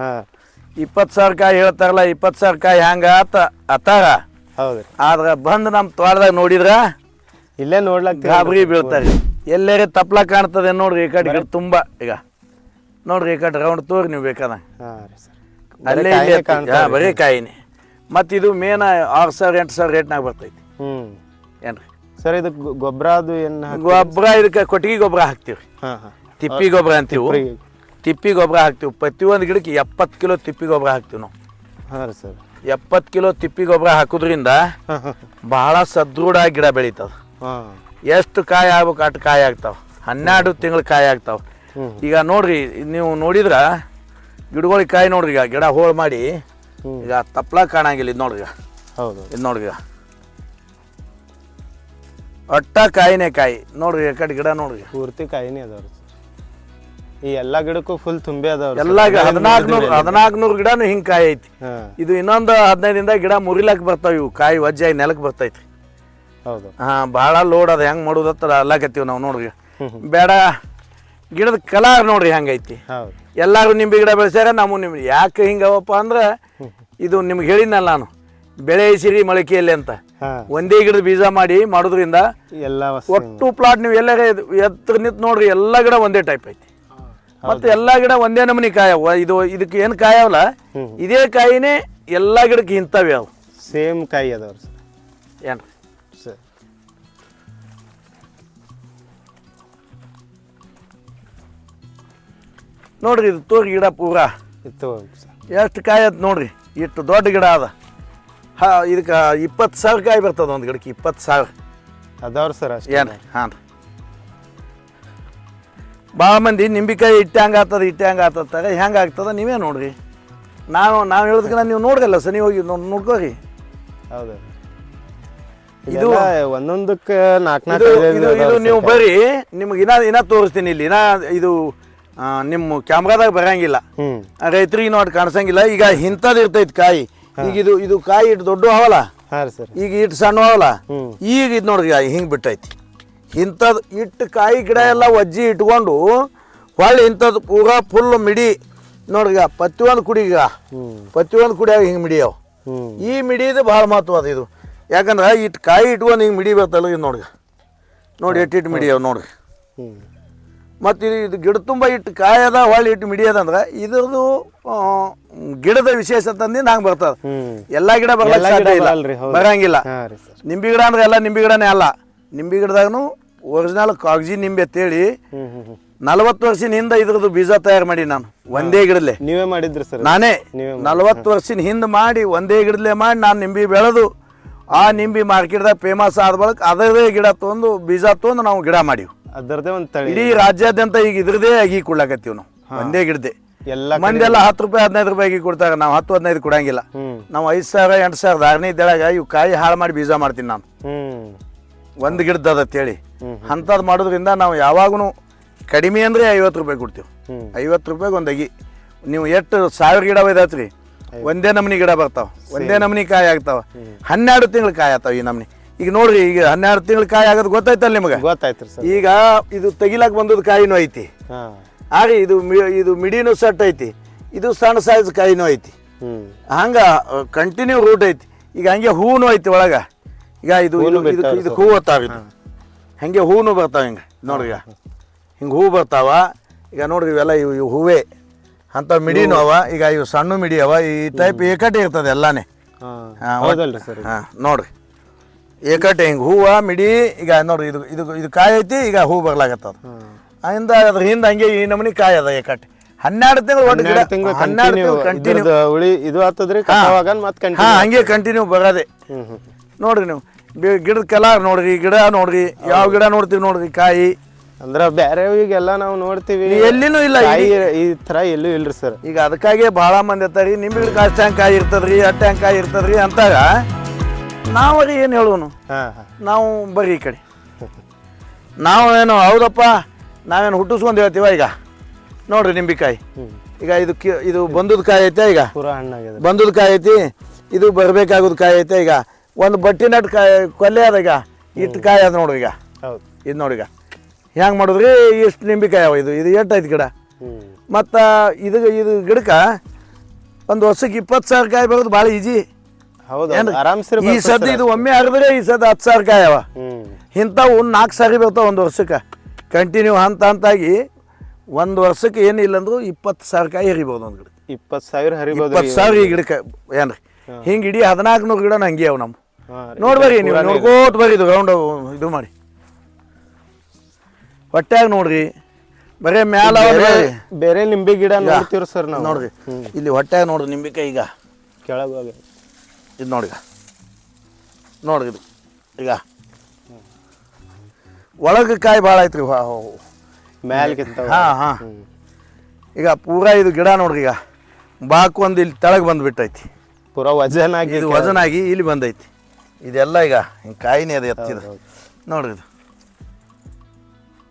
ಹಾ. ಇಪ್ಪತ್ತು ಸಾವಿರ ಕಾಯಿ ಹೇಳ್ತಾರಲ್ಲ ಇಪ್ಪತ್ತು ಸಾವಿರ ಕಾಯಿ ಹ್ಯಾಂಗ ಆತ? ಅತ್ತಾರ ಹೌದು. ಆದ್ರೆ ಬಂದು ನಮ್ಮ ತೋಟದಾಗ ನೋಡಿದ್ರ? ಇಲ್ಲೇ ನೋಡ್ಲಕ್ ಗಾಬರಿ ಬೀಳ್ತಾರೆ. ಎಲ್ಲರೇ ತಪ್ಲ ಕಾಣ್ತದೆ ನೋಡ್ರಿ ಈ ಕಡೆ ತುಂಬ. ಈಗ ನೋಡ್ರಿ ಈ ಕಡೆ ರೌಂಡ್ ತೋರಿ ನೀವು ಬೇಕಾದ. ಅಲ್ಲೇ ಇಲ್ಲೇ. ಹಾಂ ಬರೀ ಕಾಯಿನಿ. ಮತ್ತು ಇದು ಮೇನ ಆರು ಸಾವಿರ ಎಂಟು ಸಾವಿರ ರೇಟ್ನಾಗ ಬರ್ತೈತಿ. ಹ್ಞೂ ಏನ್ರಿ? ಸರ್ ಇದು ಗೊಬ್ಬರ ಅದು ಏನು ಗೊಬ್ಬರ ಇದಕ್ಕೆ ಕೊಟ್ಟಿಗೆ ಗೊಬ್ಬರ ಹಾಕ್ತೀವಿ ತಿಪ್ಪಿ ಗೊಬ್ಬರ ಅಂತೀವಿ. ತಿಪ್ಪಿ. ಗೊಬ್ಬರ ಹಾಕ್ತೀವಿ. ಪ್ರತಿಯೊಂದು ಗಿಡಕ್ಕೆ ಎಪ್ಪತ್ತು ಕಿಲೋ ತಿಪ್ಪಿ ಗೊಬ್ಬರ ಹಾಕ್ತೀವಿ ನಾವು. ಹಾ ರೀ ಸರ್. ಎಪ್ಪತ್ತು ಕಿಲೋ ತಿಪ್ಪಿ ಗೊಬ್ಬರ ಹಾಕೋದ್ರಿಂದ ಬಹಳ ಸದೃಢ ಗಿಡ ಬೆಳೀತದ. ಹಾ. ಎಷ್ಟು ಕಾಯಿ ಆಗ್ಬೇಕು ಅಷ್ಟು ಕಾಯಿ ಆಗ್ತಾವ. ಹನ್ನೆರಡು ತಿಂಗಳು ಕಾಯಿ ಆಗ್ತಾವ. ಈಗ ನೋಡ್ರಿ ನೀವು ನೋಡಿದ್ರ ಗಿಡಗಳಿಗೆ ಕಾಯಿ ನೋಡ್ರಿ ಈಗ ಗಿಡ ಹೋಳು ಮಾಡಿ ಈಗ ತಪ್ಪಲ ಕಾಣಂಗಿಲ್ಲ ಇದು ನೋಡ್ರಿ ಈಗ. ಹೌದು. ಇದು ನೋಡ್ರಿ ಈಗ. ಒಟ್ಟ ಕಾಯಿನೇ ಕಾಯಿ. ನೋಡ್ರಿ ಕಡೆ ಗಿಡ ನೋಡ್ರಿ ಪೂರ್ತಿ ಕಾಯಿನೇ ಅದಾವ್ರಿ ಈ ಎಲ್ಲಾ ಗಿಡಕ್ಕೂ ಫುಲ್ ತುಂಬಿ ಅದಾವ ಎಲ್ಲ ಹದಿನಾಲ್ಕು ನೂರು ಹದಿನಾಲ್ಕು ನೂರು ಗಿಡನು ಹಿಂಗ್ ಕಾಯಿ ಐತಿ ಇದು ಇನ್ನೊಂದು ಹದಿನೈದಿಂದ ಗಿಡ ಮುರಿಲಕ್ಕೆ ಬರ್ತಾವ ಇವು ಕಾಯಿ ವಜ್ಜಾಗಿ ನೆಲಕ್ಕೆ ಬರ್ತೈತಿ. ಹೌದು. ಹಾಂ ಭಾಳ ಲೋಡ್ ಅದು ಹೆಂಗ್ ಮಾಡೋದತ್ತ ಅಲ್ಲಕತ್ತೀವಿ ನಾವು ನೋಡ್ರಿ. ಬೇಡ ಗಿಡದ ಕಲರ್ ನೋಡ್ರಿ ಹೆಂಗೈತಿ. ಎಲ್ಲಾರು ನಿಂಬೆ ಗಿಡ ಬೆಳೆಸ್ಯಾರ ನಾವು ನಿಮ್ಗೆ ಯಾಕೆ ಹಿಂಗವಪ್ಪ ಅಂದ್ರೆ ಇದು ನಿಮ್ಗೆ ಹೇಳಿದ್ನಲ್ಲ ನಾನು ಬೆಳೆ ಸಿರಿ ಮೊಳಕೆಯಲ್ಲಿ ಅಂತ. ಒಂದೇ ಗಿಡದ ಬೀಜ ಮಾಡಿ ಮಾಡೋದ್ರಿಂದ ಎಲ್ಲ ಒಟ್ಟು ಪ್ಲಾಟ್ ನೀವು ಎಲ್ಲ ಎತ್ತ ನಿಂತು ನೋಡ್ರಿ ಎಲ್ಲ ಗಿಡ ಒಂದೇ ಟೈಪ್ ಐತಿ. ಮತ್ತೆ ಎಲ್ಲ ಗಿಡ ಒಂದೇ ನಮೂನಿ ಕಾಯವ. ಇದು ಇದಕ್ಕೆ ಏನು ಕಾಯವಲ್ಲ? ಇದೇ ಕಾಯಿನೇ ಎಲ್ಲ ಗಿಡಕ್ಕೆ ಇಂಥವೇ ಅವು. ಸೇಮ್ ಕಾಯಿ ಅದಾವ್ರಿ ಸರ್. ಏನ್ರಿ? ಸರ್. ನೋಡ್ರಿ ಇದು ತೋರಿ ಗಿಡ ಪೂರಾ. ಇತ್ತು ಸರ್. ಎಷ್ಟು ಕಾಯಿ ಅದ ನೋಡ್ರಿ? ಇಷ್ಟು ದೊಡ್ಡ ಗಿಡ ಅದ. ಹಾ ಇದಕ್ಕೆ ಇಪ್ಪತ್ತು ಸಾವಿರ ಕಾಯಿ ಬರ್ತದ ಒಂದು ಗಿಡಕ್ಕೆ ಇಪ್ಪತ್ತು ಸಾವಿರ. ಅದಾವ್ರಿ ಸರ್ ಅಷ್ಟೇ. ಏನು ಹಾಂ ರೀ ಭಾಳ ಮಂದಿ ನಿಂಬಿಕಾಯಿ ಇಟ್ಟಂಗೆ ಹಂಗೆ ಆಗ್ತದ ಇಟ್ಟು ಹಂಗೆ ಆಗ್ತದ ಹೆಂಗೆ ಆಗ್ತದ ನೀವೇ ನೋಡ್ರಿ. ನಾವು ನಾವು ಹೇಳೋದಕ್ಕೆ ನೀವು ನೋಡ್ರಲ್ಲ ಸನಿ ಹೋಗಿ ನೋಡ್- ನೋಡ್ಕೋರಿ. ಹೌದು. ಇದು- ಒಂದೊಂದಕ್ಕೆ ನಾಲ್ಕು ಇದು ನಾಲ್ಕು ಇದು ಇದು ನೀವು ಬರ್ರಿ ನಿಮ್ಗೆ ಇನ್ನ ಇನ್ನ ತೋರಿಸ್ತೀನಿ ಇಲ್ಲಿ. ಇನ್ನ ಇದು ನಿಮ್ಮ ಕ್ಯಾಮ್ರಾದಾಗ ಬರಂಗಿಲ್ಲ. ರೈತರಿಗೆ ನೋಡಿ ಕಾಣಿಸಂಗಿಲ್ಲ. ಈಗ ಇಂಥದ್ದು ಇರ್ತೈತಿ ಕಾಯಿ. ಈಗ ಇದು ಇದು ಕಾಯಿ ಇಟ್ಟು ದೊಡ್ಡ ಅವಲ್ಲ ಹಾ ಸರ್. ಈಗ ಇಟ್ಟು ಸಣ್ಣ ಅವಲ್ಲ ಹ್ಮ್. ಈಗ ಇದು ನೋಡ್ರಿ ಹಿಂಗೆ ಬಿಟ್ಟೈತಿ. ಇಂಥದ್ದು ಇಟ್ಟು ಕಾಯಿ ಗಿಡ ಎಲ್ಲ ಒಜ್ಜಿ ಇಟ್ಕೊಂಡು ಹೊಳ್ಳಿ ಇಂಥದ್ದು ಪೂರ ಫುಲ್ ಮಿಡಿ. ನೋಡ್ರಿಗ ಪ್ರತಿಯೊಂದು ಕುಡಿಗ ಪ್ರತಿಯೊಂದು ಕುಡಿಯಾಗ ಹಿಂಗೆ ಮಿಡಿಯವು. ಈ ಮಿಡಿದು ಭಾಳ ಮಹತ್ವ ಅದು ಇದು. ಯಾಕಂದ್ರೆ ಇಟ್ಟು ಕಾಯಿ ಇಟ್ಕೊಂಡು ಹಿಂಗೆ ಮಿಡಿ ಬರ್ತಲ್ಲ ಇದು ನೋಡ್ರಿ ನೋಡಿ ಎಟ್ಟು ಇಟ್ಟು ಮಿಡಿಯವು ನೋಡ್ರಿ ಮತ್ತು ಇದು ಇದು ಗಿಡ ತುಂಬ ಇಟ್ಟು ಕಾಯದ ಹೊಳ್ಳಿ ಇಟ್ಟು ಮಿಡಿಯೋದಂದ್ರೆ ಇದ್ರದ್ದು ಗಿಡದ ಗಿಡದ ತಂದು ಹಂಗೆ ಬರ್ತದೆ. ಎಲ್ಲ ಗಿಡ ಬರಲ್ಲ ಬರಂಗಿಲ್ಲ. ನಿಂಬೆ ಗಿಡ ಅಂದ್ರೆ ಎಲ್ಲ ನಿಂಬೆ ಗಿಡನೇ ಅಲ್ಲ. ನಿಂಬೆ ಗಿಡದಾಗನು ಒರಿಜಿನಲ್ ಕಾಗಜಿ ನಿಂಬೆ ಅಂತೇಳಿ ನಲವತ್ತು ವರ್ಷದ ಹಿಂದೆ ಇದ್ರದ್ದು ಬೀಜ ತಯಾರು ಮಾಡಿ ನಾನು ಒಂದೇ ಗಿಡಲೆ. ನೀವೇ ಮಾಡಿದ್ರಿ ಸರ್ ನಾನೇ ನಲವತ್ತು ವರ್ಷದ ಹಿಂದೆ ಮಾಡಿ ಒಂದೇ ಗಿಡಲೆ ಮಾಡಿ ನಾನು ನಿಂಬೆ ಬೆಳೆದು ಆ ನಿಂಬೆ ಮಾರ್ಕೆಟ್ದಾಗ ಫೇಮಸ್ ಆದ ಬಳಿಕ ಅದರದೇ ಗಿಡ ತೊಂದು ಬೀಜ ತೊಂದು ನಾವು ಗಿಡ ಮಾಡಿವಿ. ಅದರದೇ ಒಂದು ತಳಿ. ಇಡೀ ರಾಜ್ಯಾದ್ಯಂತ ಈಗ ಇದ್ರದೇ ಅಗಿ ಕೊಡ್ಲಾಕತ್ತೀವಿ ನಾವು ಒಂದೇ ಗಿಡದೆ ಎಲ್ಲ ಮಂದಿ ಎಲ್ಲ ಹತ್ತು ರೂಪಾಯಿ ಹದಿನೈದು ರೂಪಾಯಿ ಅಗಿ ಕೊಡ್ತಾರೆ ನಾವು ಹತ್ತು ಹದಿನೈದು ಕೊಡಂಗಿಲ್ಲ. ನಾವು ಐದು ಸಾವಿರ ಎಂಟು ಸಾವಿರ ಧಾರಣೆ ಇದ್ದಾಗ ಇವು ಕಾಯಿ ಹಾಳು ಮಾಡಿ ಬೀಜ ಮಾಡ್ತೀನಿ ನಾನು. ಒಂದು ಗಿಡದ ಅಂತೇಳಿ. ಅಂಥದ್ದು ಮಾಡೋದ್ರಿಂದ ನಾವು ಯಾವಾಗೂ ಕಡಿಮೆ ಅಂದರೆ ಐವತ್ತು ರೂಪಾಯಿ ಕೊಡ್ತೀವಿ. ಐವತ್ತು ರೂಪಾಯಿಗೆ ಒಂದು ಅಗಿ. ನೀವು ಎಷ್ಟು ಸಾವಿರ ಗಿಡ ಒಯ್ದಾತ್ರಿ ಒಂದೇ ನಮೂನಿ ಗಿಡ ಬರ್ತಾವ. ಒಂದೇ ನಮೂನಿ ಕಾಯಿ ಆಗ್ತಾವೆ. ಹನ್ನೆರಡು ತಿಂಗಳು ಕಾಯಿ ಆಗ್ತಾವೆ ಈ ನಮೂನಿ. ಈಗ ನೋಡ್ರಿ ಈಗ ಹನ್ನೆರಡು ತಿಂಗಳು ಕಾಯಿ ಆಗೋದು ಗೊತ್ತಾಯ್ತಲ್ಲ ನಿಮಗೆ? ಗೊತ್ತಾಯ್ತು ಈಗ ಇದು ತೆಗಿಲಾಕ ಬಂದದ ಕಾಯಿನೂ ಐತಿ. ಆಗಿ ಇದು ಇದು ಮಿಡಿನೂ ಸೆಟ್ ಐತಿ. ಇದು ಸಣ್ಣ ಸೈಜ್ ಕಾಯಿನೂ ಐತಿ. ಹಂಗ ಕಂಟಿನ್ಯೂ ರೂಟ್ ಐತಿ. ಈಗ ಹಂಗೆ ಹೂನು ಐತಿ ಒಳಗ. ಈಗ ಇದು ಇದು ಹೂ ಬರ್ತಾವ ಇದು ಹಂಗೆ ಹೂನು ಬರ್ತಾವ ಹಿಂಗೆ? ನೋಡ್ರಿ ಈಗ. ಹಿಂಗೆ ಹೂ ಬರ್ತಾವ. ಈಗ ನೋಡ್ರಿ ಇವೆಲ್ಲ ಇವು ಇವು ಹೂವೇ. ಅಂತ ಮಿಡಿನೂ ಅವ. ಈಗ ಇವು ಸಣ್ಣ ಮಿಡಿ ಅವ. ಈ ಟೈಪ್ ಏಕಟೆ ಇರ್ತದೆ ಎಲ್ಲಾನೇ. ಹಾ ಹಾ, ಹೌದಲ್ರಿ ಸರ್. ಹಾಂ ನೋಡ್ರಿ. ಏಕಟೆ ಹಿಂಗೆ ಹೂವ ಮಿಡಿ ಈಗ ನೋಡ್ರಿ ಇದು ಇದು ಇದು ಕಾಯಿ ಐತಿ ಈಗ ಹೂ ಬರ್ಲಾಗತ್ತದ ಅಂದ. ಹಿಂದ ಅದ್ರ ಹಿಂದೆ ಹಂಗೆ ಈ ನಮೂನಿ ಕಾಯಿ ಅದ ಏಕಟೆ ಹನ್ನೆರಡು ತಿಂಗಳು ಒಂದು ಗಿಡ ಹನ್ನೆರಡು ತಿಂಗಳು ಹನ್ನೆರಡು ತಿಂಗಳು ಕಂಟಿನ್ಯೂ ಉಳಿ ಇದು ಆಗ್ತದ್ರಿ ಕಟಾವಾಗ ಮತ್ತೆ ಹಾ ಕಂಟಿನ್ಯೂ ಹಂಗೆ ಕಂಟಿನ್ಯೂ ಬರೋದೇ. ಹ್ಮ್ ಹ್ಮ್. ನೋಡ್ರಿ ನೀವು. ಬಿ- ಗಿಡದ ಕಲರ್ ನೋಡ್ರಿ ಗಿಡ ನೋಡ್ರಿ ಯಾವ ಗಿಡ ನೋಡ್ತೀವಿ ನೋಡ್ರಿ ಕಾಯಿ. ಅಂದ್ರ ಬೇರೆ ಈಗೆಲ್ಲ ನಾವು ನೋಡ್ತೀವಿ. ನೀ ಎಲ್ಲಿನೂ ಇಲ್ಲ ಕಾಯಿ ಈ ತರ ಎಲ್ಲೂ ಇಲ್ರಿ ಸರ್ ಈಗ ಅದಕ್ಕಾಗಿ ಭಾಳ ಮಂದಿ ಇರ್ತಾರೆ ನಿಂಬೆ ಗಿಡಕ್ಕೆ ಅಷ್ಟು ಹ್ಯಾಂಗ್ ಕಾಯಿ ಇರ್ತದ್ರಿ ಅಷ್ಟು ಹ್ಯಾಂಗ್ ಕಾಯಿ ಇರ್ತದ್ರಿ ಅಂತಾಗ ನಾವು ಅದು ಏನು ಹೇಳುವನು ಹಾ ಹಾ. ನಾವು ಬರ್ರಿ ಈ ಕಡೆ. ನಾವು ಏನು ಹೌದಪ್ಪ ನಾವೇನು ಹುಟ್ಟಿಸ್ಕೊಂಡು ಹೇಳ್ತೀವ ಈಗ? ನೋಡ್ರಿ ನಿಂಬಿಕಾಯಿ ಈಗ ಇದು ಕಿ ಇದು ಬಂದದ ಕಾಯಿ ಐತೆ ಈಗ? ಪೂರಾ ಬಂದದ ಕಾಯಿ ಐತಿ ಇದು ಬರಬೇಕಾಗೋದು ಕಾಯಿ ಐತೆ ಈಗ? ಒಂದು ಬಟ್ಟಿ ನಟ್ ಕಾಯಿ ಕೊಲ್ಲೆ ಅದ ಈಗ. ಇಟ್ಟು ಕಾಯಿ ಅದ ನೋಡು ಈಗ. ಹೌದು. ಇದು ನೋಡಿ ಈಗ. ಹೆಂಗೆ ಮಾಡಿದ್ರಿ? ಇಷ್ಟು ನಿಂಬಿಕಾಯಿ ಅವ ಇದು. ಇದು ಎಷ್ಟು ಐತಿ ಗಿಡ ಮತ್ತು ಇದು ಇದು ಗಿಡಕ್ಕೆ ಒಂದು ವರ್ಷಕ್ಕೆ ಇಪ್ಪತ್ತು ಸಾವಿರ ಕಾಯಿ ಬರೋದು ಭಾಳ ಈಜಿ. ಹೌದು ಆರಾಮ್ಸೆ ಈ ಸದ್ದ ಇದು ಒಮ್ಮೆ ಹರಿದ್ರೆ ಈ ಸದ್ದ ಹತ್ತು ಸಾವಿರ ಕಾಯಿ ಅವ. ಇಂಥವು ನಾಲ್ಕು ಸಾರಿ ಬರ್ತಾವೆ ಒಂದು ವರ್ಷಕ್ಕೆ. ಕಂಟಿನ್ಯೂ ಹಂತ ಹಂತಾಗಿ ಒಂದು ವರ್ಷಕ್ಕೆ ಏನಿಲ್ಲ ಅಂದ್ರೂ ಇಪ್ಪತ್ತು ಸಾವಿರ ಕಾಯಿ ಹರಿಬೋದು ಒಂದು ಗಿಡ. ಇಪ್ಪತ್ತು ಸಾವಿರ ಹರಿಬೋದು ಇಪ್ಪತ್ತು ಸಾವಿರ ಈ ಗಿಡಕ್ಕೆ. ಏನ್ರಿ? ಹಿಂಗೆ ಇಡೀ ಹದಿನಾಲ್ಕು ನೂರು ಗಿಡ ಹಂಗೆ ಅವು ನಮ್ಮ. ನೋಡ್ಬರ್ರಿ ನೀವು ನೋಡ್ಕೋತ ಬರ್ರಿ ಇದು ರೌಂಡ್ ಇದು ಮಾಡಿ. ಹೊಟ್ಯಾಗ ನೋಡ್ರಿ. ಬರೇ ಮ್ಯಾಲ ಬೇರೆ ನಿಂಬೆ ಗಿಡ ನೋಡ್ತೀವಿ ಸರ್ ನಾವು. ನೋಡ್ರಿ. ಇಲ್ಲಿ ಹೊಟ್ಯಾಗ ನೋಡ್ರಿ ನಿಂಬಿಕಾಯಿ ಈಗ. ಕೆಳಗೆ ಇದು ನೋಡಿ ನೋಡ್ರಿ ಇದು. ಈಗ. ಒಳಗೆ ಕಾಯಿ ಭಾಳ ಐತ್ರಿ ಮ್ಯಾಲ್ಗಿಂತ ಹಾಂ ಹಾಂ. ಈಗ ಪೂರಾ ಇದು ಗಿಡ ನೋಡ್ರಿ ಈಗ. ಬಾಕು ಒಂದು ಇಲ್ಲಿ ತೆಳಗೆ ಬಂದ್ಬಿಟ್ಟೈತಿ. ಪೂರಾ ವಜನಾಗಿ ಆಗಿ ಇದು ವಜನ್ ಆಗಿ ಇಲ್ಲಿ ಬಂದೈತಿ. ಇದೆಲ್ಲ ಈಗ ಹಿಂಗೆ ಕಾಯಿನೇ ಅದು ಎತ್ತಿದ ನೋಡ್ರಿ ಇದು.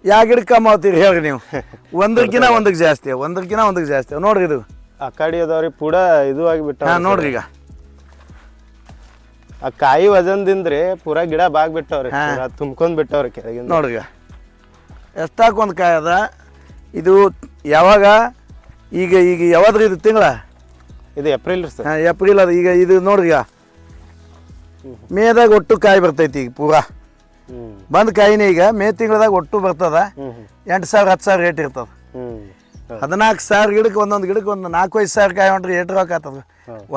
ಯಾವ ಗಿಡಕ್ಕೆ ಕಮ್ಮ ಆಗ್ತೀರಿ ಹೇಳ್ರಿ ನೀವು? ಒಂದಕ್ಕಿನ ಒಂದಕ್ಕೆ ಜಾಸ್ತಿ ಒಂದಕ್ಕಿನ ಒಂದಕ್ಕೆ ಜಾಸ್ತಿ. ನೋಡ್ರಿ ಇದು. ಆ ಕಡೆ ಅದಾವ್ರಿ ಪೂರಾ ಇದು ಆಗಿಬಿಟ್ಟ ಹಾಂ ನೋಡ್ರಿ ಈಗ. ಆ ಕಾಯಿ ವಜನ್ದಿಂದ್ರಿ ಪೂರ ಗಿಡ ಬಾಗ್ ಬಿಟ್ಟವ್ರಿ ಪೂರಾ ತುಂಬ್ಕೊಂಡ್ ಬಿಟ್ಟವ್ರಿ ಕೆಳಗಿಂದ. ನೋಡ್ರಿ ಈಗ. ಎಷ್ಟಾಕ್ ಒಂದು ಕಾಯಿ ಅದ? ಇದು ಯಾವಾಗ? ಈಗ ಈಗ ಯಾವಾದ್ರಿ ಇದು ತಿಂಗಳ? ಇದು ಏಪ್ರಿಲ್ ರೀ ಸರ್. ಏಪ್ರಿಲ್ ಅದು ಈಗ ಇದು ನೋಡ್ರಿ ಈಗ. ಮೇದಾಗ ಒಟ್ಟು ಕಾಯಿ ಬರ್ತೈತಿ ಈಗ ಪೂರಾ. ಬಂದ ಕಾಯಿನೇ ಈಗ ಮೇ ತಿಂಗಳದಾಗ ಒಟ್ಟು ಬರ್ತದ. ಎಂಟು ಸಾವಿರ ಹತ್ತು ಸಾವಿರ ರೇಟ್ ಇರ್ತದ. ಹದಿನಾಲ್ಕು ಸಾವಿರ ಗಿಡಕ್ಕೆ ಒಂದೊಂದು ಗಿಡಕ್ಕೆ ಒಂದು ನಾಲ್ಕು ಐದು ಸಾವಿರ ಕಾಯಿ ಹೊಂಡ್ರೆ ಏಟ್ ರೊಕ್ಕ ಆತದ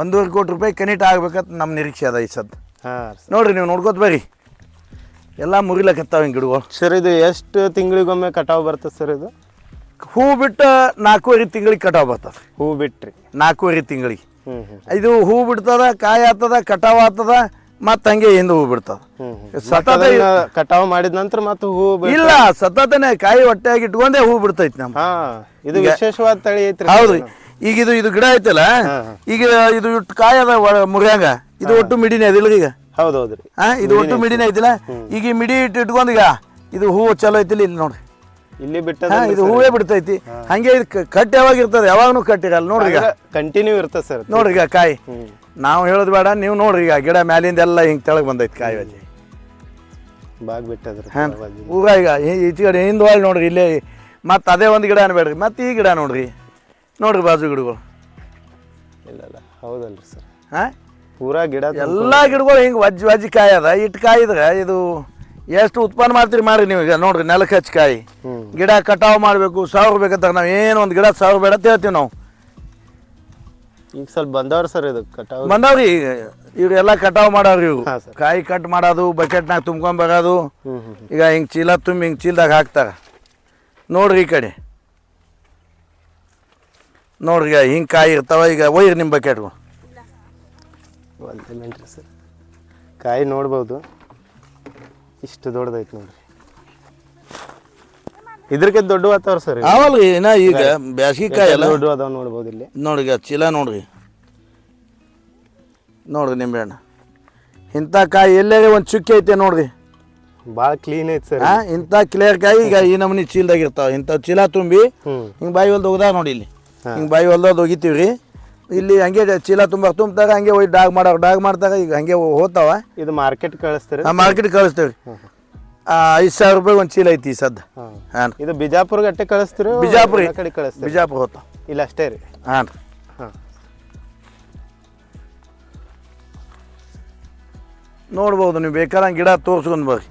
ಒಂದೂವರೆ ಕೋಟಿ ರೂಪಾಯಿ ಕನಿಟ್ ಆಗ್ಬೇಕಂತ ನಮ್ಮ ನಿರೀಕ್ಷೆ ಅದ ಈ ಸದ್ ನೋಡ್ರಿ ನೀವು ನೋಡ್ಕೋತ ಬರ್ರಿ. ಎಲ್ಲ ಮುರಿಲಕತ್ತಾವ ಹಿಂಗೆ ಗಿಡಗಳು. ಸರ್ ಇದು ಎಷ್ಟು ತಿಂಗಳಿಗೊಮ್ಮೆ ಕಟಾವು ಬರ್ತದೆ ಸರ್ ಇದು? ಹೂ ಬಿಟ್ಟು ನಾಲ್ಕೂವರೆ ತಿಂಗಳಿಗೆ ಕಟಾವು ಬರ್ತದೆ. ಹೂ ಬಿಟ್ರಿ. ನಾಲ್ಕೂವರೆ ತಿಂಗಳಿಗೆ. ಇದು ಹೂ ಬಿಡ್ತದ ಕಾಯಿ ಆಗ್ತದ ಕಟಾವು ಆಗ್ತದ ಮತ್ತು ಹಂಗೆ ಹಿಂದೆ ಹೂ ಹ್ಮ್ ಸತತ ಕಟಾವ್ ಮಾಡಿದ ನಂತರ ಮತ್ತೆ ಹೂ ಇಲ್ಲ ಸತತನೇ ಕಾಯಿ ಹೊಟ್ಟೆಯಾಗಿ ಇಟ್ಕೊಂಡೇ ಹೂ ಬಿಡ್ತೈತಿ ನಮ್ಮ ಇದು ವಿಶೇಷವಾದ ತಳಿ ಐತ್ರಿ ಹೌದ್ರಿ ಈಗ ಇದು ಇದು ಗಿಡ ಐತಲ್ಲ ಈಗ ಇದು ಇಟ್ಟು ಕಾಯಿ ಅದ ಮುರಿಯಂಗ ಇದು ಒಟ್ಟು ಮಿಡಿನೇ ಅದಿಲ್ಲ ಈಗ? ಹೌದೌದ್ರಿ. ಹಾ ಇದು ಒಟ್ಟು ಮಿಡಿನೇ ಐತಿಲ್ಲ? ಈಗ ಈ ಮಿಡಿ ಇಟ್ಟು ಇಟ್ಕೊಂಡ್ ಈಗ ಇದು ಹೂವು ಚಲೋ ಐತಿಲ್ಲ ಇಲ್ಲಿ ನೋಡ್ರಿ. ಇಲ್ಲಿ ಬಿಟ್ಟ ಇದು ಹೂವೇ ಬಿಡ್ತೈತಿ. ಹಂಗೆ ಇದು ಕಟ್ ಯಾವಾಗ ಇರ್ತದೆ ಯಾವಾಗನು ಕಟ್ಟಿರಲ್ಲ ನೋಡ್ರಿ ಈಗ. ಕಂಟಿನ್ಯೂ ಇರ್ತದೆ ಸರ್. ನೋಡ್ರಿ ಈಗ ಕಾಯಿ. ನಾವು ಹೇಳೋದು ಬೇಡ ನೀವು ನೋಡ್ರಿ ಈಗ ಗಿಡ ಮ್ಯಾಲಿಂದ ಎಲ್ಲ ಹಿಂಗೆ ತೆಳಗ್ ಬಂದೈತಿ ಕಾಯಿ ಅಜ್ಜಿ ಬಾಗ್ ಬಿಟ್ಟದ್ರಿ ಹಾಂ ಹೂವ ಈಗ ಈ- ಈಚೆ ಕಡೆ ಹಿಂದ್ವಾಳಿ ನೋಡ್ರಿ ಇಲ್ಲೇ ಮತ್ತೆ ಅದೇ ಒಂದು ಗಿಡ ಅನ್ಬೇಡ್ರಿ ಮತ್ತೆ ಈ ಗಿಡ ನೋಡ್ರಿ. ನೋಡ್ರಿ ಬಾಜು ಗಿಡಗಳು. ಇಲ್ಲ ಇಲ್ಲ ಹೌದಲ್ರಿ ಸರ್. ಹಾಂ? ಪೂರಾ ಗಿಡ ಎಲ್ಲ ಗಿಡಗಳು ಹಿಂಗೆ ವಜ್ಜಿ ವಜ್ಜಿ ಕಾಯಿ ಅದ ಇಟ್ಟು ಕಾಯಿ ಇದ್ರೆ ಇದು ಎಷ್ಟು ಉತ್ಪನ್ನ ಮಾಡ್ತೀರಿ ಮಾಡ್ರಿ ನೀವು ಈಗ ನೋಡ್ರಿ ನೆಲಕ್ಕೆ ಹಚ್ಚಿ ಕಾಯಿ. ಗಿಡ ಕಟಾವು ಮಾಡಬೇಕು ಸಾವಿರ ಬೇಕಂತ ನಾವು ಏನು ಒಂದು ಗಿಡ ಸಾವಿರ ಬೇಡ ಅಂತ ಹೇಳ್ತೀವಿ ನಾವು. ಈಗ ಸ್ವಲ್ಪ ಬಂದವ್ರ ಸರ್ ಇದು ಕಟಾವ್ ಬಂದವ್ರಿ ಈಗ ಇವ್ರೆಲ್ಲ ಕಟಾವ್ ಮಾಡವ್ರಿ ಹಾಂ ಸರ್. ಕಾಯಿ ಕಟ್ ಮಾಡೋದು ಬಕೆಟ್ನಾಗ ತುಂಬ್ಕೊಂಡ್ ಬರೋದು. ಹ್ಮ್ ಹ್ಮ್ ಈಗ ಹಿಂಗೆ ಚೀಲ ತುಂಬಿ ಹಿಂಗೆ ಚೀಲದಾಗ ಹಾಕ್ತಾರೆ. ನೋಡ್ರಿ ಈ ಕಡೆ. ನೋಡ್ರಿ ಈಗ ಹಿಂಗೆ ಕಾಯಿ ಇರ್ತಾವ ಈಗ ಒಯ್ರಿ ನಿಮ್ಮ ಬಕೆಟ್ಗಳು ಒಂದು ಸರ್. ಕಾಯಿ ನೋಡ್ಬೋದು. ಇಷ್ಟು ದೊಡ್ಡದೈತೆ ನೋಡ್ರಿ. ಇದ್ರಕ್ಕೆ ದೊಡ್ಡ ಆತವ್ರ ಸರ್ ಅವಲ್ರಿ ಇನ್ನ ಈಗ ಬ್ಯಾಸಗಿ ಕಾಯಿ ಎಲ್ಲ ದೊಡ್ಡ ಅದಾವ ನೋಡ್ಬೋದು ಇಲ್ಲಿ. ನೋಡ್ರಿ ಈಗ ಚೀಲ ನೋಡ್ರಿ ನೋಡ್ರಿ ನಿಂಬೆಹಣ್ಣು ಇಂಥ ಕಾಯಿ ಎಲ್ಲೇ ಒಂದು ಚುಕ್ಕಿ ಐತೆ ನೋಡ್ರಿ ಭಾಳ ಕ್ಲೀನ್ ಐತೆ ಸರ್ ಹಾ ಇಂಥ ಕ್ಲಿಯರ್ ಕಾಯಿ ಈಗ ಈ ನಮೂನಿ ಚೀಲದಾಗ ಇರ್ತಾವ. ಇಂಥ ಚೀಲ ತುಂಬಿ ಹಿಂಗೆ ಬಾಯಿ ಹೊಲ್ದು ಹೋಗ್ದಾಗ ನೋಡಿ ಇಲ್ಲಿ. ಹಿಂಗೆ ಬಾಯಿ ಹೊಲ್ದೋದು ಒಗಿತೀವಿ ರೀ ಇಲ್ಲಿ ಹಂಗೆ ಚೀಲ ತುಂಬ ತುಂಬ್ತಾಗ ಹಂಗೆ ಹೋಗಿ ಡಾಗ್ ಮಾಡೋ ಡಾಗ್ ಮಾಡ್ತಾಗ ಈಗ ಹಂಗೆ ಹೋಗ್ತಾವ ಇದು ಮಾರ್ಕೆಟ್ ಕಳಿಸ್ತೀರಿ ಮಾರ್ಕೆಟ್ ಮಾರ್ಕೆಟ್ ಕಳಿಸ್ತೇವೆ ಐದು ಸಾವಿರ ರೂಪಾಯಿ ಒಂದು ಚೀಲ ಐತಿ ಈ ಸದ್ದ. ಹಾಂ. ಇದು ಬಿಜಾಪುರ ಗಟ್ಟೆ ಕಳಿಸ್ತೀರಿ ಬಿಜಾಪುರ ಎಲ್ಲ ಕಡೆ ಕಳಿಸ್ತೀರಿ? ಬಿಜಾಪುರ ಹೊತ್ತು ಇಲ್ಲ ಅಷ್ಟೇ ರೀ. ಹಾಂ ರೀ ಹಾಂ. ನೋಡ್ಬೋದು ನೀವು ಬೇಕಾದ ಗಿಡ ತೋರ್ಸ್ಕೊಂಡು ಬರ್ರಿ.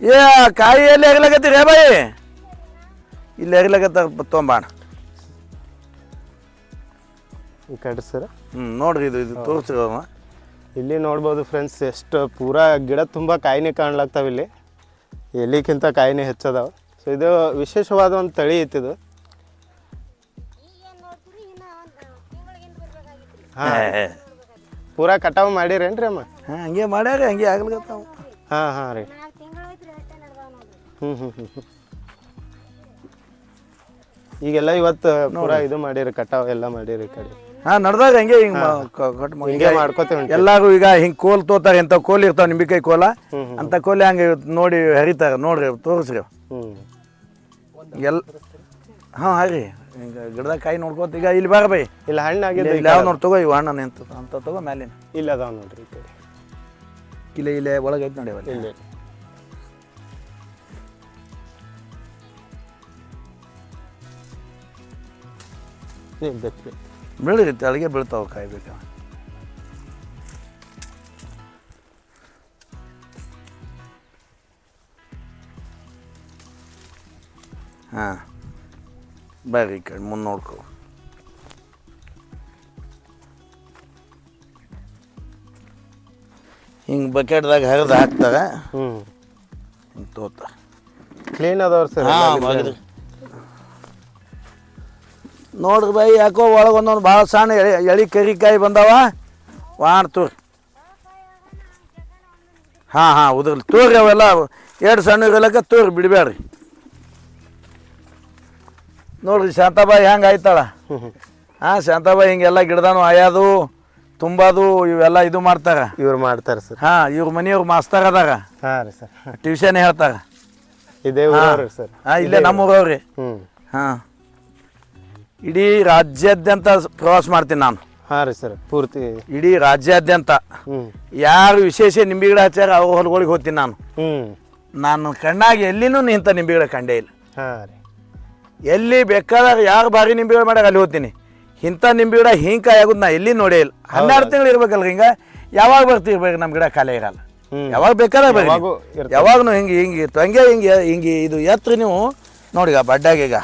ಏ ಕಾಯಿ ಎಲ್ಲಿ ಎಗ್ಲಾಗತ್ತೀರಿ ಬಾಯಿ? ಇಲ್ಲಿ ಎಗ್ಲಾಗತ್ತ ತೊಂಬಾಣ. ಈ ಕಡೆ ಸರ್? ಹ್ಞೂ ನೋಡ್ರಿ ಇದು ಇದು ತೋರಿಸ್ರಿ ಇಲ್ಲಿ ನೋಡ್ಬೋದು ಫ್ರೆಂಡ್ಸ್ ಎಷ್ಟು ಪೂರಾ ಗಿಡ ತುಂಬ ಕಾಯಿನೇ ಕಾಣ್ಲಾಗ್ತಾವೆ ಇಲ್ಲಿ. ಎಲ್ಲಿಗಿಂತ ಕಾಯಿನೇ ಹೆಚ್ಚದಾವ. ಸೊ ಇದು ವಿಶೇಷವಾದ ಒಂದು ತಳಿ ಐತಿ ಇದು ಹಾಂ. ಪೂರಾ ಕಟಾವು ಮಾಡಿರೇನ್ರಿ ಅಮ್ಮ? ಹಾಂ ಹಂಗೆ ಮಾಡ್ಯಾರ ಹಂಗೆ ಆಗ್ಲಿಕತ್ತಾವ. ಹಾಂ ಹಾಂ ರೀ. ಹ್ಞೂ ಹ್ಞೂ ಹ್ಞೂ ಹ್ಞೂ ಈಗೆಲ್ಲ ಇವತ್ತು ಪೂರಾ ಇದು ಮಾಡಿರಿ ಕಟಾವು ಎಲ್ಲ ಮಾಡಿರಿ ಕಡೆ. ಹಾಂ ನಡ್ದಾಗ ಹಂಗೆ ಹಿಂಗ್ ಕಟ್ ಹಿಂಗೆ ಮಾಡ್ಕೋತೇವೆ ಎಲ್ಲಾರು ಈಗ ಹಿಂಗ್ ಕೋಲ್ ತೋತಾರೆ ಇಂಥ ಕೋಲ್ ಇರ್ತಾವ ನಿಂಬಿಕಾಯಿ ಕೋಲ. ಅಂತ ಕೋಲಿ ಹಂಗೆ ನೋಡಿ ಹರಿತಾರ ನೋಡ್ರಿ ತೋರಿಸ್ರಿ. ಎಲ್ ಹಾ ಹರಿ ಹಿಂಗೆ ಗಿಡದಾಗ ಕಾಯಿ ನೋಡ್ಕೋತ ಈಗ ಇಲ್ಲಿ ಬಾರ ಬೈ. ಇಲ್ಲ ಹಣ್ಣಾಗಿದೆ ಇಲ್ಲಿ ಯಾವ ನೋಡಿ ತಗೋ ಇವು ಹಣ್ಣು ನಿಂತ ಅಂತ ತಗೋ ಮ್ಯಾಲಿನ. ಇಲ್ಲ ಅದಾವ ನೋಡ್ರಿ ಈ ಕಡೆ. ಇಲ್ಲೇ ಇಲ್ಲೇ ಒಳಗೆ ಐತೆ ನೋಡಿ ಅವಲ್ಲಿ. ಇಲ್ಲಿ. ಏ, ಬೇಕು ಬೆಳಿರಿ ಅಲ್ಲಿಗೆ ಬೀಳ್ತಾವೆ ಕಾಯ್ಬೇಕು ಹಾಂ ಬರ್ರಿ ಈ ಕಡೆ ಮುಂದೆ ನೋಡ್ಕೊ ಹಿಂಗೆ ಬಕೆಟ್ದಾಗ ಹರಿದು ಹಾಕ್ತಾರೆ. ಹ್ಞೂ ತೋತ. ಕ್ಲೀನ್ ಅದಾವ್ರಿ ಸರ್ ಹಾಂ ನೋಡ್ರಿ ಬೈ ಯಾಕೋ ಒಳಗೆ ಒಂದೊಂದು ಭಾಳ ಸಣ್ಣ ಎಳೆ ಎಳಿ ಕರಿಕಾಯಿ ಬಂದಾವ. ವಾಣ ತೋರಿ. ಹಾಂ ಹಾಂ ಉದ್ರಲಿ. ತೂರಿ ಅವೆಲ್ಲ. ಎರಡು ಸಣ್ಣ ಇರಲಕ್ಕ ತೂರಿ ಬಿಡಬೇಡ್ರಿ ನೋಡ್ರಿ ಶಾಂತಾಬಾಯಿ ಹೆಂಗೆ ಆಯ್ತಾಳ? ಹಾಂ ಶಾಂತಾಬಾಯಿ ಹಿಂಗೆಲ್ಲ ಗಿಡದಾನು ಆಯೋದು ತುಂಬೋದು ಇವೆಲ್ಲ ಇದು ಮಾಡ್ತಾರ. ಇವ್ರು ಮಾಡ್ತಾರೆ ಸರ್. ಹಾಂ ಇವ್ರ ಮನೆಯವ್ರು ಮಾಸ್ತರ್ ಅದಾಗ ಹಾಂ ರೀ ಸರ್. ಟ್ಯೂಷನ್ ಹೇಳ್ತಾರ. ಇದೇ ಊರವ್ರಿ ಸರ್. ಹಾಂ ಇಲ್ಲೇ ನಮ್ಮೂರವ್ರಿ. ಹ್ಞೂ ಹಾಂ. ಇಡೀ ರಾಜ್ಯಾದ್ಯಂತ ಪ್ರವಾಸ ಮಾಡ್ತೀನಿ ನಾನು. ಹಾಂ ರೀ ಸರ್ ಪೂರ್ತಿ. ಇಡೀ ರಾಜ್ಯಾದ್ಯಂತ. ಹ್ಞೂ ಯಾರು ವಿಶೇಷ ನಿಂಬೆ ಗಿಡ ಹಚ್ಚಾರ ಅವು ಹೊಲಗಳಿಗೆ ಹೋಗ್ತೀನಿ ನಾನು. ಹ್ಞೂ ನಾನು ಕಣ್ಣಾಗಿ ಎಲ್ಲಿನೂ ನಿಂತ ನಿಂಬೆ ಗಿಡ ಕಂಡೇ ಇಲ್ಲ. ಹಾಂ ರೀ. ಎಲ್ಲಿ ಬೇಕಾದಾಗ ಯಾರು ಬಾರಿ ನಿಂಬೆ ಗಿಡ ಮಾಡ್ಯಾರ ಅಲ್ಲಿ ಹೋಗ್ತೀನಿ. ಇಂಥ ನಿಂಬೆ ಗಿಡ ಆಗೋದು ನಾ ಎಲ್ಲಿ ನೋಡೇ ಇಲ್ಲ. ಹನ್ನೆರಡು ತಿಂಗಳು ಇರ್ಬೇಕಲ್ರಿ ಹಿಂಗೆ. ಯಾವಾಗ ಬರ್ತಿರ್ಬೇಕು ನಮ್ಮ ಗಿಡ ಖಾಲಿ ಇರಲ್ಲ. ಹ್ಮ್. ಯಾವಾಗ ಬೇಕಾದಾಗ ಬರ್ರಿ. ಯಾವಾಗೂ ಇರ್ತದೆ. ಯಾವಾಗೂ ಹಿಂಗೆ ಹಿಂಗೆ ತಂಗೆ ಹಂಗೆ ಹಿಂಗೆ ಹಿಂಗೆ ಇದು ಎತ್ತರ ನೀವು. ನೋಡಿ ಈಗ ಬಡ್ಡಾಗ ಈಗ.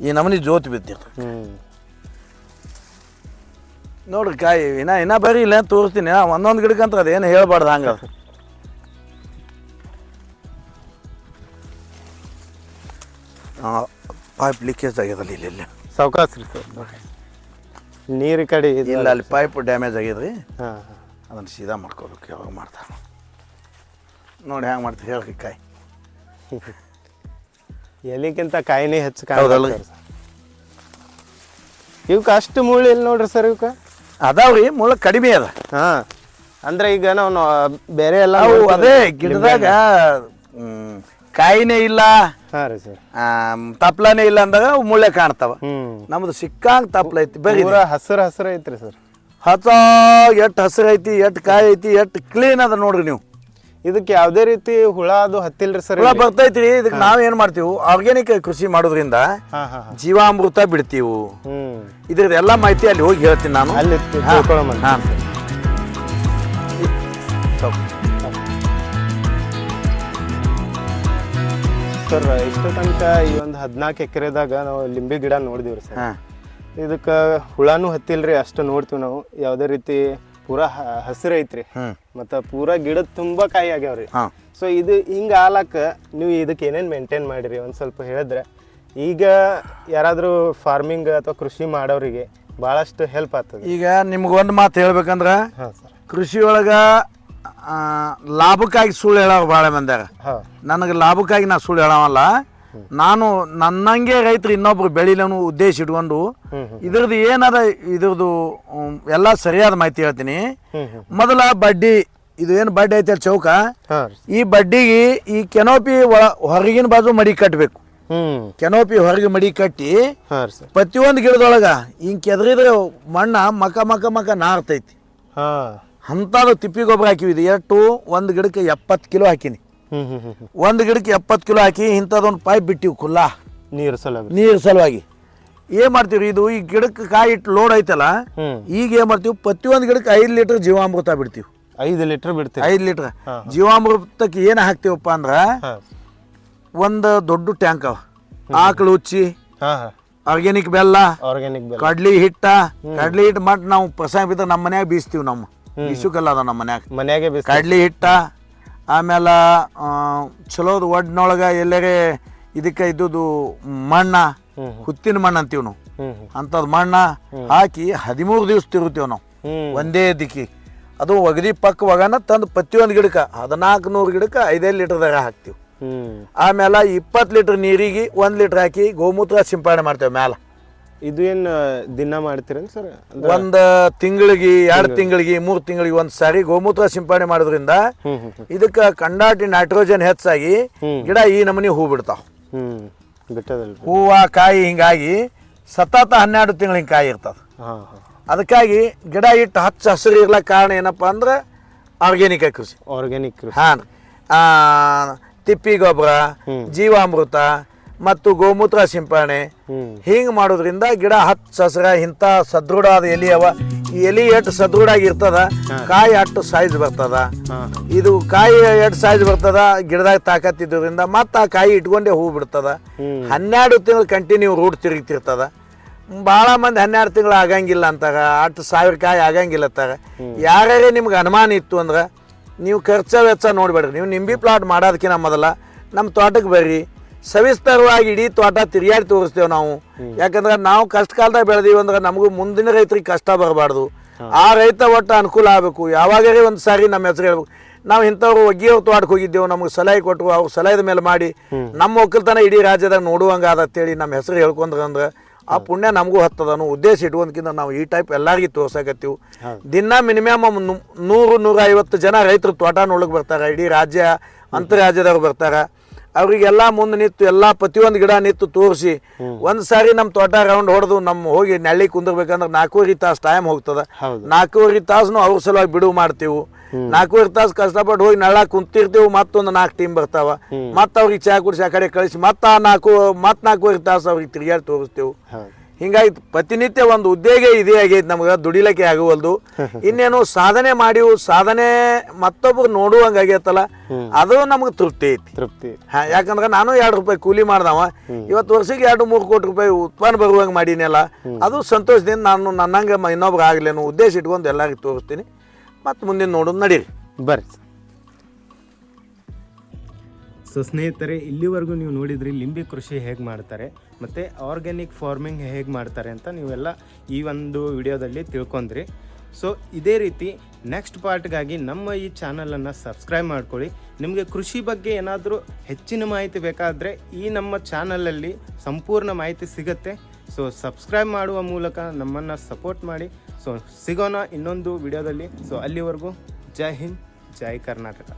ಈ ನಮನಿ ಜೋತಿ ಬಿದ್ದಿರ್ತದೆ ಹ್ಞೂ ನೋಡ್ರಿ ಕಾಯಿ ಇನ್ನ ಇನ್ನ ಬರೀ ಇಲ್ಲ ತೋರಿಸ್ತೀನಿ. ಒಂದೊಂದು ಗಿಡಕ್ಕಂತ ಅದೇನು ಹೇಳ್ಬಾರ್ದು ಹಂಗೆ. ಪೈಪ್ ಲೀಕೇಜ್ ಆಗ್ಯದಲ್ಲ ಇಲ್ಲಿ ಇಲ್ಲಿ. ಸೌಕಾಸ್ ರೀ ಸರ್ ನೀರು ಕಡೆ ಇಲ್ಲ ಅಲ್ಲಿ ಪೈಪ್ ಡ್ಯಾಮೇಜ್ ಆಗ್ಯದ್ರಿ ಹಾಂ. ಅದನ್ನು ಸೀದಾ ಮಾಡ್ಕೋಬೇಕು ಯಾವಾಗ ಮಾಡ್ತಾರೆ. ನೋಡಿ ಹ್ಯಾಂಗೆ ಮಾಡ್ತೀವಿ ಹೇಳ್ರಿ ಕಾಯಿ. ಎಲಿಗಿಂತ ಕಾಯಿನೇ ಹೆಚ್ಚು ಹೌದಲ್ಲ? ಕಾಯಿ ಇವಕ್ಕೆ ಅಷ್ಟು ಮುಳ್ಳು ಇಲ್ಲ ನೋಡ್ರಿ ಸರ್ ಇವಕ್ಕೆ ಅದಾವ್ರಿ ಮುಳ್ಳು ಕಡಿಮೆ ಅದ. ಹಾ ಅಂದ್ರೆ ಈಗ ನಾವು ನಾ- ಬೇರೆ ಎಲ್ಲ ಅವು ನೋಡ್ತೀವಿ. ಅದೇ ಗಿಡದಾಗ ಹ್ಮ್, ಕಾಯಿನೇ ಇಲ್ಲ ಹಾಂ ರೀ ಸರ್. ಇಲ್ಲ ಅಂದಾಗ ಅವು ಮುಳ್ಳೆ ಕಾಣ್ತಾವ. ನಮ್ದು ಸಿಕ್ಕಂಗ್ ತಪ್ಲ ಐತಿ ಬರೀ ಪೂರ ಹಸಿರು ಹಸಿರು ಐತ್ರಿ ಸರ್. ಹಸ ಎಟ್ ಹಸಿರು ಐತಿ ಎಟ್ ಕಾಯಿ ಐತಿ ಎಟ್ ಕ್ಲೀನ್ ಅದ ನೋಡ್ರಿ ನೀವು. ಇದಕ್ಕೆ ಯಾವುದೇ ರೀತಿ ಹುಳ ಅದು ಹತ್ತಿಲ್ರಿ ಸರ್ ಹುಳ ಬರ್ತೈತ್ರಿ. ಇದಕ್ಕೆ ನಾವು ಏನು ಮಾಡ್ತೀವಿ? ಆರ್ಗ್ಯಾನಿಕ್ ಕೃಷಿ ಮಾಡೋದ್ರಿಂದ ಜೀವಾಮೃತ ಬಿಡ್ತೀವಿ. ಇದ್ರದ್ದು ಎಲ್ಲ ಮಾಹಿತಿ ಅಲ್ಲಿ ಹೋಗಿ ಹೇಳ್ತೀನಿ ನಾನು. ಅಲ್ಲಿ ಸರ್ ಇಷ್ಟು ತನಕ ಈ ಒಂದು ಹದಿನಾಲ್ಕು ಎಕರೆದಾಗ ನಾವು ಲಿಂಬೆ ಗಿಡ ನೋಡಿದಿವ್ರಿ ಸರ್. ಇದಕ್ಕೆ ಹುಳಾನು ಹತ್ತಿಲ್ರಿ ಅಷ್ಟು ನೋಡ್ತೀವಿ ನಾವು. ಯಾವುದೇ ರೀತಿ ಪೂರಾ ಹಸಿರೈತ್ರಿ ಮತ್ತ ಐತ್ರಿ. ಹ್ಞೂ ಮತ್ತು ಪೂರಾ ಗಿಡದ ತುಂಬ ಕಾಯಿ ಆಗ್ಯಾವ್ರಿ. ಸೊ ಇದು ಹಿಂಗ ಆಲಾಕ ನೀವು ಇದಕ್ಕೆ ಏನೇನು ಮೇಂಟೈನ್ ಮಾಡಿರಿ ಒಂದು ಸ್ವಲ್ಪ ಹೇಳಿದ್ರೆ. ಈಗ ಯಾರಾದರೂ ಫಾರ್ಮಿಂಗ್ ಅಥವಾ ಕೃಷಿ ಮಾಡೋರಿಗೆ ಭಾಳಷ್ಟು ಹೆಲ್ಪ್ ಆಗ್ತದೆ. ಈಗ ನಿಮ್ಗೆ ಒಂದು ಮಾತು ಹೇಳ್ಬೇಕಂದ್ರೆ ಒಳಗೆ ಲಾಭಕ್ಕಾಗಿ ಸುಳ್ಳು ಹೇಳೋ ಭಾಳ ಮಂದ್ಯಾಗ ನನಗೆ ಲಾಭಕ್ಕಾಗಿ ನಾ ಸುಳ್ಳು ಹೇಳವಲ್ಲ. ನಾನು ನನ್ನಂಗೆ ರೈತರು ಇನ್ನೊಬ್ರು ಬೆಳಿಲನು ಉದ್ದೇಶ ಇಟ್ಕೊಂಡು ಇದ್ರದ್ದು ಏನದ ಇದ್ರದ್ದು ಎಲ್ಲ ಸರಿಯಾದ ಮಾಹಿತಿ ಹೇಳ್ತೀನಿ. ಮೊದಲ ಬಡ್ಡಿ ಇದು ಏನು ಬಡ್ಡಿ ಐತೆ ಚೌಕ? ಈ ಬಡ್ಡಿಗೆ ಈ ಕೆನೋಪಿ ಹೊರಗಿನ ಬಾಜು ಮಡಿ ಕಟ್ಟಬೇಕು ಕೆನೋಪಿ ಹೊರಗೆ ಮಡಿ ಕಟ್ಟಿ ಪ್ರತಿಯೊಂದು ಗಿಡದೊಳಗ ಹಿಂಗ್ ಕೆದರಿದ್ರೆ ಮಣ್ಣ ಮಕ ಮಕ ಮಕ ನಾರ್ತೈತಿ. ಅಂಥದ್ದು ತಿಪ್ಪಿ ಗೊಬ್ಬರ ಹಾಕಿವಿ. ಇದು ಎಷ್ಟು ಒಂದು ಗಿಡಕ್ಕೆ ಎಪ್ಪತ್ತು ಕಿಲೋ ಹಾಕಿನಿ. ಒಂದು ಗಿಡಕ್ಕೆ ಎಪ್ಪತ್ತು ಕಿಲೋ ಹಾಕಿ ಇಂಥದ್ದೊಂದು ಪೈಪ್ ಬಿಟ್ಟಿವಿ ಕುಲ್ಲ. ನೀರು ಸಲುವಾಗಿ. ನೀರು ಸಲುವಾಗಿ. ಏನ್ ಮಾಡ್ತೀವಿ ಇದು? ಈ ಗಿಡಕ್ಕೆ ಕಾಯಿ ಇಟ್ಟು ಲೋಡ್ ಐತಲ್ಲ ಈಗ ಏನು ಮಾಡ್ತೀವಿ? ಪ್ರತಿಯೊಂದು ಗಿಡಕ್ಕೆ ಐದು ಲೀಟ್ರ್ ಜೀವಾಮೃತ ಬಿಡ್ತೀವಿ. ಐದು ಲೀಟ್ರ್ ಬಿಡ್ತೀವಿ. ಐದು ಲೀಟ್ರ್. ಜೀವಾಮೃತಕ್ಕೆ ಏನು ಹಾಕ್ತೀವಪ್ಪ ಅಂದ್ರೆ ಒಂದು ದೊಡ್ಡ ಟ್ಯಾಂಕ್ ಅವ. ಆಕಳು ಉಚ್ಚಿ ಆರ್ಗ್ಯಾನಿಕ್ ಬೆಲ್ಲ ಆರ್ಗ್ಯಾನಿಕ್ ಬೆಲ್ಲ. ಕಡ್ಲಿ ಹಿಟ್ಟ ಕಡ್ಲಿ ಹಿಟ್ಟು ಮಾಡಿ ನಾವು ಪ್ರಸಾದ ಬಿದ್ದ ನಮ್ಮ ಮನ್ಯಾಗ ಬೀಸ್ತೀವಿ ನಮ್ಮ ಬಿಸುಕಲ್ಲ ಅದ ನಮ್ಮ ಮನ್ಯಾಗ. ಮನ್ಯಾಗೆ ಕಡ್ಲಿ ಹಿಟ್ಟ ಆಮೇಲೆ ಚಲೋದ ಒಡ್ನೊಳಗೆ ಎಲ್ಲರೇ ಇದಕ್ಕೆ ಇದ್ದುದು ಮಣ್ಣ ಹುತ್ತಿನ ಮಣ್ಣು ಅಂತೀವಿ ನಾವು. ಅಂಥದ್ದು ಮಣ್ಣ ಹಾಕಿ ಹದಿಮೂರು ದಿವಸ ತಿರುತ್ತೀವಿ ನಾವು. ಒಂದೇ ದಿಕ್ಕಿ. ಅದು ಒಗದಿ ಪಕ್ಕ ಒಗನ ತಂದು ಪ್ರತಿಯೊಂದು ಗಿಡಕ್ಕೆ ಹದಿನಾಲ್ಕು ನೂರು ಗಿಡಕ್ಕೆ ಐದೈದು ಲೀಟ್ರ್ದಾಗ ಹಾಕ್ತೀವಿ. ಆಮೇಲೆ ಇಪ್ಪತ್ತು ಲೀಟ್ರ್ ನೀರಿಗೆ ಒಂದು ಲೀಟ್ರ್ ಹಾಕಿ ಗೋಮೂತ್ರ ಸಿಂಪಡಣೆ ಮಾಡ್ತೇವೆ ಮ್ಯಾಲೆ. ಇದು ಏನು ದಿನ ಮಾಡ್ತೀರೇನು ಸರ್? ಒಂದು ತಿಂಗಳಿಗೆ ಎರಡು ತಿಂಗಳಿಗೆ. ಮೂರು ತಿಂಗಳಿಗೆ ಒಂದು ಸಾರಿ ಗೋಮೂತ್ರ ಸಿಂಪಡಣೆ ಮಾಡೋದ್ರಿಂದ ಇದಕ್ಕ ಕಂಡಾಟಿ ನೈಟ್ರೋಜನ್ ಹೆಚ್ಚಾಗಿ. ಗಿಡ ಈ ನಮೂನಿ ಹೂ ಬಿಡ್ತಾವ. ಹ್ಮ್. ಬಿಟ್ಟದಲ್ರಿ ಹೂವ ಕಾಯಿ ಹಿಂಗಾಗಿ ಸತತ ಹನ್ನೆರಡು ತಿಂಗಳ ಹಿಂಗೆ ಕಾಯಿ ಇರ್ತದೆ. ಹಾಂ ಹಾಂ. ಅದಕ್ಕಾಗಿ ಗಿಡ ಇಟ್ಟು ಹಚ್ಚ ಹಸಿರು ಇರ್ಲಕ್ಕ ಕಾರಣ ಏನಪ್ಪ ಅಂದ್ರೆ ಆರ್ಗ್ಯಾನಿಕ್ ಕೃಷಿ. ಆರ್ಗ್ಯಾನಿಕ್ ಹಾಂ ತಿಪ್ಪಿ ಗೊಬ್ಬರ ಜೀವಾಮೃತ ಮತ್ತು ಗೋಮೂತ್ರ ಸಿಂಪರಣೆ ಹಿಂಗ್ ಮಾಡೋದ್ರಿಂದ ಗಿಡ ಹತ್ತು ಸಸ್ರ ಇಂಥ ಸದೃಢವಾದ ಎಲಿ ಅವ. ಈ ಎಲಿ ಎಷ್ಟು ಸದೃಢ ಇರ್ತದ ಕಾಯಿ ಅಷ್ಟು ಸೈಜ್ ಬರ್ತದ. ಇದು ಕಾಯಿ ಎಷ್ಟು ಸೈಜ್ ಬರ್ತದ? ಗಿಡದಾಗ ತಾಕತ್ತಿದ್ದರಿಂದ ಮತ್ತೆ ಆ ಕಾಯಿ ಇಟ್ಕೊಂಡೇ ಹೂ ಬಿಡ್ತದ. ಹನ್ನೆರಡು ತಿಂಗಳು ಕಂಟಿನ್ಯೂ ರೂಟ್ ತಿರುಗ್ತಿರ್ತದ. ಭಾಳ ಮಂದಿ ಹನ್ನೆರಡು ತಿಂಗಳು ಆಗಂಗಿಲ್ಲ ಅಂತಾಗ ಅಟ್ಟು ಸಾವಿರ ಕಾಯಿ ಆಗಂಗಿಲ್ಲ ಅಂತಾರ ಯಾರ್ಯಾರೇ ನಿಮ್ಗೆ ಅನುಮಾನ ಇತ್ತು ಅಂದ್ರೆ ನೀವು ಖರ್ಚ ವೆಚ್ಚ ನೋಡ್ಬೇಡ್ರಿ. ನೀವು ನಿಂಬಿ ಪ್ಲಾಟ್ ಮಾಡೋದಕ್ಕಿಂತ ಮೊದಲ ನಮ್ಮ ತೋಟಕ್ಕೆ ಬರ್ರಿ. ಸವಿಸ್ತರವಾಗಿ ಇಡೀ ತೋಟ ತಿರುಗಾಡಿ ತೋರಿಸ್ತೇವೆ ನಾವು. ಯಾಕಂದ್ರೆ ನಾವು ಕಷ್ಟ ಕಾಲದಾಗ ಬೆಳೆದೀವಿ ಅಂದ್ರೆ ನಮಗೂ ಮುಂದಿನ ರೈತರಿಗೆ ಕಷ್ಟ ಬರಬಾರ್ದು. ಆ ರೈತ ಒಟ್ಟು ಅನುಕೂಲ ಆಗಬೇಕು. ಯಾವಾಗಲೇ ಒಂದು ಸಾರಿ ನಮ್ಮ ಹೆಸರು ಹೇಳ್ಬೇಕು. ನಾವು ಇಂಥವ್ರು ಒಗ್ಗಿಯವ್ರ ತೋಟಕ್ಕೆ ಹೋಗಿದ್ದೆವು ನಮಗೆ ಸಲಹೆ ಕೊಟ್ಟರು ಅವ್ರು ಸಲಹೆದ ಮೇಲೆ ಮಾಡಿ. ನಮ್ಮ ಒಕ್ಕಲ್ತನ ಇಡೀ ರಾಜ್ಯದಾಗ ನೋಡುವಂಗೆ ಅಂತೇಳಿ ನಮ್ಮ ಹೆಸರು ಹೇಳ್ಕೊಂಡ್ರೆ ಅಂದ್ರೆ ಆ ಪುಣ್ಯ ನಮಗೂ ಹತ್ತದ. ಅನ್ನೋ ಉದ್ದೇಶ ಇಟ್ಕೊಂಡ್ಕಿಂತ ನಾವು ಈ ಟೈಪ್ ಎಲ್ಲರಿಗೂ ತೋರ್ಸಕತ್ತೀವಿ. ದಿನ ಮಿನಿಮಮ್ ನೂರು ನೂರ ಐವತ್ತು ಜನ ರೈತರು ತೋಟ ನೋಡಕ್ಕೆ ಬರ್ತಾರೆ. ಇಡೀ ರಾಜ್ಯ ಅಂತರಾಜ್ಯದಾಗ ಬರ್ತಾರೆ. ಅವ್ರಿಗೆಲ್ಲ ಮುಂದೆ ನಿಂತು ಎಲ್ಲ ಪ್ರತಿಯೊಂದು ಗಿಡ ನಿಂತು ತೋರಿಸಿ ಒಂದು ಸಾರಿ ನಮ್ಮ ತೋಟ ರೌಂಡ್ ಹೊಡೆದು ನಮ್ಮ ಹೋಗಿ ನೆಳ್ಳಿ ಕುಂದಿರ್ಬೇಕಂದ್ರೆ ನಾಲ್ಕೂವರೆ ತಾಸು ಟೈಮ್ ಹೋಗ್ತದೆ. ನಾಲ್ಕೂವರೆ ತಾಸು ಅವ್ರ ಸಲುವಾಗಿ ಬಿಡುವು ಮಾಡ್ತೀವಿ. ನಾಲ್ಕೂವರೆ ತಾಸು ಕಷ್ಟಪಟ್ಟು ಹೋಗಿ ನೆಳ್ಳ ಕುಂತಿರ್ತೀವಿ ಮತ್ತೊಂದು ನಾಲ್ಕು ಟೀಮ್ ಬರ್ತಾವ. ಮತ್ತೆ ಅವ್ರಿಗೆ ಚಾ ಕುಡಿಸಿ ಆ ಕಡೆ ಕಳಿಸಿ ಮತ್ತೆ ಆ ನಾಲ್ಕು ಮತ್ತೆ ನಾಲ್ಕೂವರೆ ತಾಸು ಅವ್ರಿಗೆ ತಿರುಗಾಡಿ ತೋರಿಸ್ತೀವಿ. ಹಿಂಗಾಗಿ ಪ್ರತಿನಿತ್ಯ ಒಂದು ಉದ್ಯೋಗ ಇದೇ ಆಗೈತೆ ನಮ್ಗೆ ದುಡಿಲಿಕ್ಕೆ ಆಗುವಲ್ದು. ಇನ್ನೇನು ಸಾಧನೆ ಮಾಡಿವು ಸಾಧನೆ ಮತ್ತೊಬ್ರು ನೋಡುವಂಗ ಆಗೈತಲ್ಲ ಅದು ನಮ್ಗೆ ತೃಪ್ತಿ ಐತಿ. ತೃಪ್ತಿ ಹಾ ಯಾಕಂದ್ರೆ ನಾನು ಎರಡು ರೂಪಾಯಿ ಕೂಲಿ ಮಾಡ್ದವ. ಇವತ್ತು ವರ್ಷಕ್ಕೆ ಎರಡು ಮೂರು ಕೋಟಿ ರೂಪಾಯಿ ಉತ್ಪನ್ನ ಬರುವಂಗೆ ಮಾಡೀನಲ್ಲ. ಅದು ಸಂತೋಷದಿಂದ ನಾನು ನನ್ನಂಗೆ ಮ- ಇನ್ನೊಬ್ರು ಆಗಲಿ ಉದ್ದೇಶ ಇಟ್ಕೊಂಡು ಎಲ್ಲರಿಗೂ ತೋರಿಸ್ತೀನಿ. ಮತ್ತು ಮುಂದಿನ ನೋಡೋದು ನಡೀರಿ. ಬರ್ರಿ. ಸೊ ಸ್ನೇಹಿತರೆ ಇಲ್ಲಿವರೆಗೂ ನೀವು ನೋಡಿದ್ರಿ ಲಿಂಬಿ ಕೃಷಿ ಹೇಗೆ ಮಾಡ್ತಾರೆ. ಮತ್ತು ಆರ್ಗ್ಯಾನಿಕ್ ಫಾರ್ಮಿಂಗ್ ಹೇಗೆ ಮಾಡ್ತಾರೆ ಅಂತ ನೀವೆಲ್ಲ ಈ ಒಂದು ವಿಡಿಯೋದಲ್ಲಿ ತಿಳ್ಕೊಂಡ್ರಿ. ಸೊ ಇದೇ ರೀತಿ ನೆಕ್ಸ್ಟ್ ಪಾರ್ಟ್ಗಾಗಿ ನಮ್ಮ ಈ ಚಾನಲನ್ನು ಸಬ್ಸ್ಕ್ರೈಬ್ ಮಾಡ್ಕೊಳ್ಳಿ. ನಿಮಗೆ ಕೃಷಿ ಬಗ್ಗೆ ಏನಾದರೂ ಹೆಚ್ಚಿನ ಮಾಹಿತಿ ಬೇಕಾದರೆ ಈ ನಮ್ಮ ಚಾನಲಲ್ಲಿ ಸಂಪೂರ್ಣ ಮಾಹಿತಿ ಸಿಗುತ್ತೆ. ಸೊ ಸಬ್ಸ್ಕ್ರೈಬ್ ಮಾಡುವ ಮೂಲಕ ನಮ್ಮನ್ನು ಸಪೋರ್ಟ್ ಮಾಡಿ. ಸೊ ಸಿಗೋಣ ಇನ್ನೊಂದು ವಿಡಿಯೋದಲ್ಲಿ. ಸೊ ಅಲ್ಲಿವರೆಗೂ ಜೈ ಹಿಂದ್, ಜೈ ಕರ್ನಾಟಕ.